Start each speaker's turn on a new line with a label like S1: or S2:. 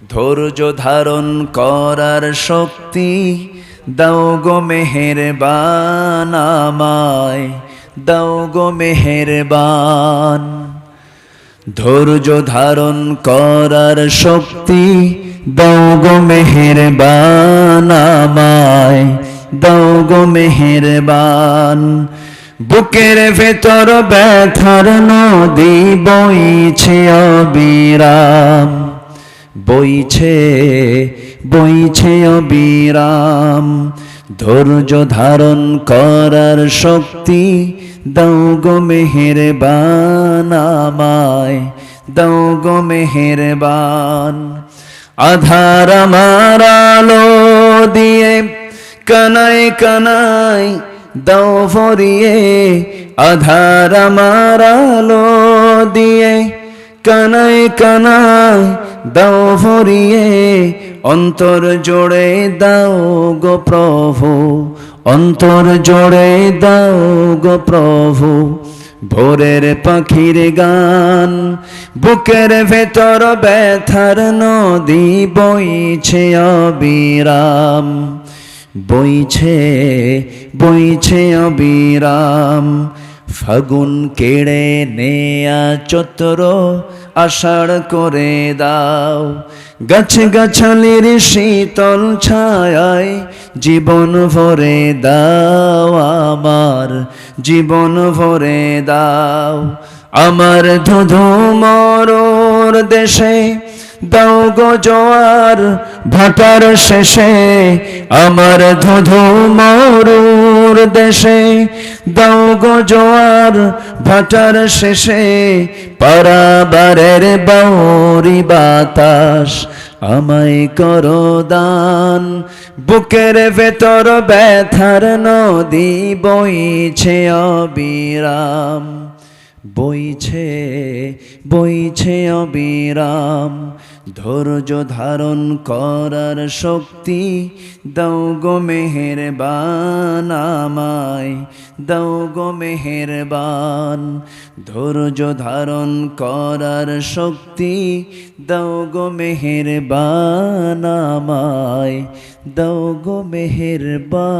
S1: ধৈর্য ধারণ করার শক্তি দাও গো আমায়, দাও গো মেহেরবান। ধৈর্য ধারণ করার শক্তি দাও গো আমায়, দাও গো মেহেরবান। বুকের ভেতর ব্যথার নদী বইছে অবিরাম। বইছে বইছে অবিরাম। ধৈর্য ধারণ করার শক্তি দাও গো মেহেরবান আমায়, দাও গো মেহেরবান। আধার আমার আলো দিয়ে কানাই কানাই দাও ভরিয়ে, আধার আমার আলো দিয়ে কানাই কানাই দাও ভরিয়ে, অন্তর জোড়ে দাও গো প্রভু, অন্তর জোড়ে দাও গো প্রভু। ভোরের পাখির গান, বুকের ভেতর ব্যথার নদী বইছে অবিরাম, বইছে বইছে অবিরাম। ফাগুন কেড়ে নেয়া চতর আষাঢ় করে দাও। গাছ গাছালির শীতল ছায় জীবন ভরে দাও আমার, জীবন ভরে দাও। আমার ধুধু মরোর দেশে দাও গো জোয়ার, ভাটার শেষে আমার ধুধু মরুর দেশে, দাও গো জোয়ার ভাটার শেষে, পারাবারের বাউরি বাতাস আমায় করো দান। বুকের ভেতর ব্যথার নদী বইছে অবিরাম। বইছে বইছে অবিরাম। ধৈর্য ধারণ করার শক্তি দাও গো মেহেরবান আমায়, দাও গো মেহেরবান। ধৈর্য ধারণ করার শক্তি দাও গো মেহেরবান আমায়, দাও গো মেহেরবান।